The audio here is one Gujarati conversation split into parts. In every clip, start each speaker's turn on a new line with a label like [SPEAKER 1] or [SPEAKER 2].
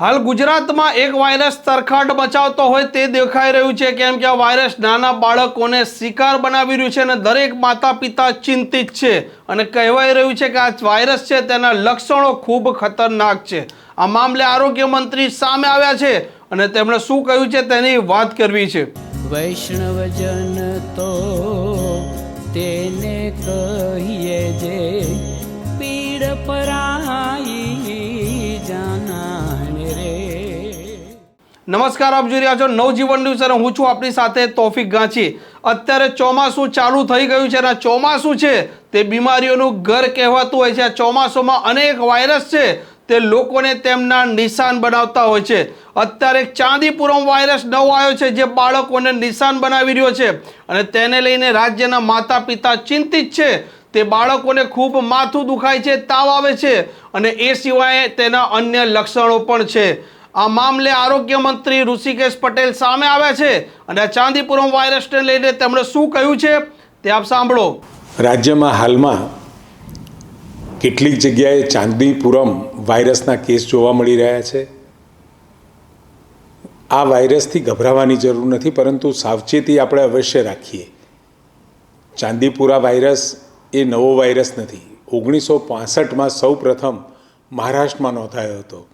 [SPEAKER 1] હાલ ગુજરાતમાં એક વાયરસ તરખાટ મચાવતો હોય તે દેખાઈ રહ્યું છે. કેમ કે આ વાયરસ નાના બાળકોને શિકાર બનાવી રહ્યું છે અને દરેક માતા પિતા ચિંતિત છે. અને કહેવાય રહ્યું છે કે આ વાયરસ છે તેના લક્ષણો ખૂબ ખતરનાક છે. આ મામલે આરોગ્ય મંત્રી સામે આવ્યા છે અને તેમણે શું કહ્યું છે તેની વાત કરવી છે.
[SPEAKER 2] વૈષ્ણવજન તો તેને કહીએ
[SPEAKER 1] નમસ્કાર, આપ જોઈ રહ્યા છો નવજીવન ન્યૂઝ અને હું છું આપની સાથે તોફિક ગાંચી. અત્યારે ચોમાસું ચાલુ થઈ ગયું છે અને ચોમાસું છે તે બીમારીઓનું ઘર કહેવાતું હોય છે. આ ચોમાસુમાં અનેક વાયરસ છે તે લોકોને તેમના નિશાન બનાવતા હોય છે. અત્યારે ચાંદીપુરમ વાયરસ નવો આવ્યો છે જે બાળકોને નિશાન બનાવી રહ્યો છે અને તેને લઈને રાજ્યના માતા પિતા ચિંતિત છે. તે બાળકોને ખૂબ માથું દુખાય છે, તાવ આવે છે અને એ સિવાય તેના અન્ય લક્ષણો પણ છે. આ મામલે આરોગ્ય મંત્રી ઋષિકેશ પટેલ સામે આવ્યા છે અને ચાંદીપુરમ વાયરસને લઈને તેમણે શું કહ્યું છે તે આપ સાંભળો.
[SPEAKER 3] રાજ્યમાં હાલમાં કેટલીક જગ્યાએ ચાંદીપુરમ વાયરસના કેસ જોવા મળી રહ્યા છે. આ વાયરસથી ગભરાવાની જરૂર નથી, પરંતુ સાવચેતી આપણે અવશ્ય રાખીએ. ચાંદીપુરા વાયરસ એ નવો વાયરસ નથી. ઓગણીસો પાસઠમાં સૌ પ્રથમ મહારાષ્ટ્રમાં નોંધાયો હતો.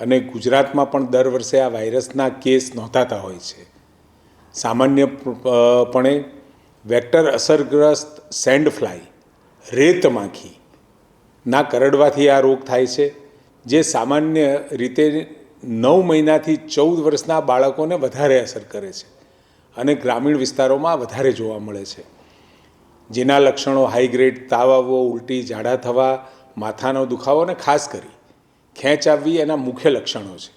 [SPEAKER 3] અને ગુજરાતમાં પણ દર વર્ષે આ વાયરસના કેસ નોંધાતા હોય છે. સામાન્યપણે વેક્ટર અસરગ્રસ્ત સેન્ડ ફ્લાય, રેત માખી ના કરડવાથી આ રોગ થાય છે, જે સામાન્ય રીતે નવ મહિનાથી ચૌદ વર્ષના બાળકોને વધારે અસર કરે છે અને ગ્રામીણ વિસ્તારોમાં વધારે જોવા મળે છે. જેના લક્ષણો હાઈ ગ્રેડ તાવ આવવો ઉલટી, ઝાડા થવા, માથાનો દુખાવો અને ખાસ કરી ખેંચ આવવી એના મુખ્ય લક્ષણો છે.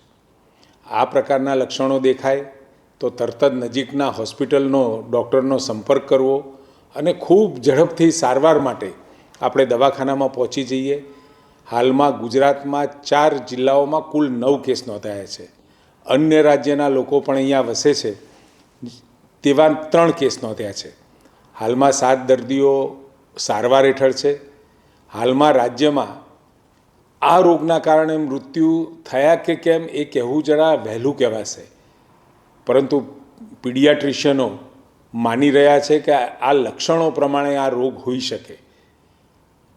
[SPEAKER 3] આ પ્રકારના લક્ષણો દેખાય તો તરત જ નજીકના હોસ્પિટલનો ડૉક્ટરનો સંપર્ક કરવો અને ખૂબ ઝડપથી સારવાર માટે આપણે દવાખાનામાં પહોંચી જઈએ. હાલમાં ગુજરાતમાં ચાર જિલ્લાઓમાં કુલ નવ કેસ નોંધાયા છે. અન્ય રાજ્યના લોકો પણ અહીંયા વસે છે. તેવા ત્રણ કેસ નોંધ્યા છે. હાલમાં સાત દર્દીઓ સારવાર હેઠળ છે. હાલમાં રાજ્યમાં આ રોગના કારણે મૃત્યુ થયા કે કેમ એ કહેવું જરા વહેલું કહેવાશે પરંતુ પીડિયાટ્રિશિયનો માની રહ્યા છે કે આ લક્ષણો પ્રમાણે આ રોગ હોઈ શકે.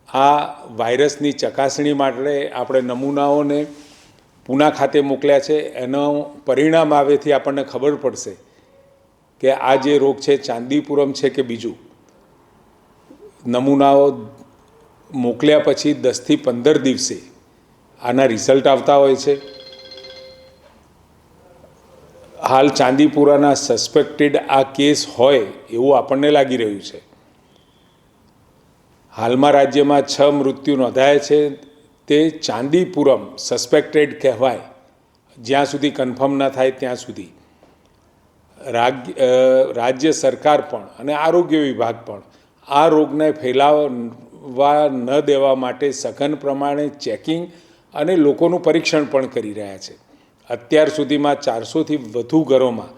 [SPEAKER 3] આ વાયરસની ચકાસણી માટે આપણે નમૂનાઓને પૂના ખાતે મોકલ્યા છે. એનો પરિણામ આવેથી આપણને ખબર પડશે કે આ જે રોગ છે, ચાંદીપુરમ છે કે બીજું, નમૂનાઓ મોકલ્યા પછી દસથી પંદર દિવસે આના રિઝલ્ટ આવતા હોય છે. હાલ ચાંદીપુરાના સસ્પેક્ટેડ આ કેસ હોય એવું આપણને લાગી રહ્યું છે. હાલમાં રાજ્યમાં છ મૃત્યુ નોંધાયા છે. તે ચાંદીપુરમ સસ્પેક્ટેડ કહેવાય. જ્યાં સુધી કન્ફર્મ ના થાય ત્યાં સુધી. રાજ્ય સરકાર પણ અને આરોગ્ય વિભાગ પણ આ રોગને ફેલાવવા ન દેવા માટે સઘન પ્રમાણે ચેકિંગ અને લોકોનું પરીક્ષણ પણ કરી રહ્યા છે. અત્યાર સુધીમાં ચારસોથી વધુ ઘરોમાં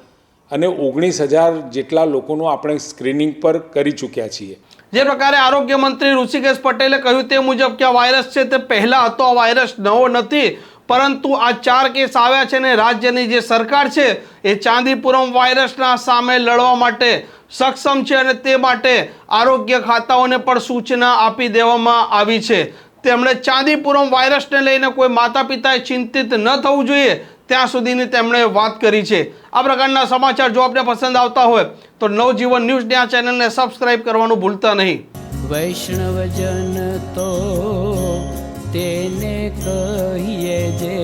[SPEAKER 3] અને ઓગણીસ હજાર જેટલા લોકોનું આપણે સ્ક્રીનિંગ પર કરી ચૂક્યા છીએ.
[SPEAKER 1] જે પ્રકારે આરોગ્ય મંત્રી ઋષિકેશ પટેલે કહ્યું તે મુજબ કે આ વાયરસ છે તે પહેલા હતો, આ વાયરસ નવો નથી, પરંતુ આ ચાર કેસ આવ્યા છે ને રાજ્યની જે સરકાર છે એ ચાંદીપુરમ વાયરસના સામે લડવા માટે સક્ષમ છે અને તે માટે આરોગ્ય ખાતાઓને પણ સૂચના આપી દેવામાં આવી છે. તેમણે ચાંદીપુરમ વાયરસને લઈને કોઈ માતા પિતાએ ચિંતિત ન થવું જોઈએ, ત્યાં સુધીની તેમણે વાત કરી છે. આ પ્રકારના સમાચાર જો આપને પસંદ આવતા હોય, તો નવજીવન ન્યૂઝ આ ચેનલને સબસ્ક્રાઇબ કરવાનું ભૂલતા નહીં.
[SPEAKER 2] વૈષ્ણવજન તો તેને કહીએ જે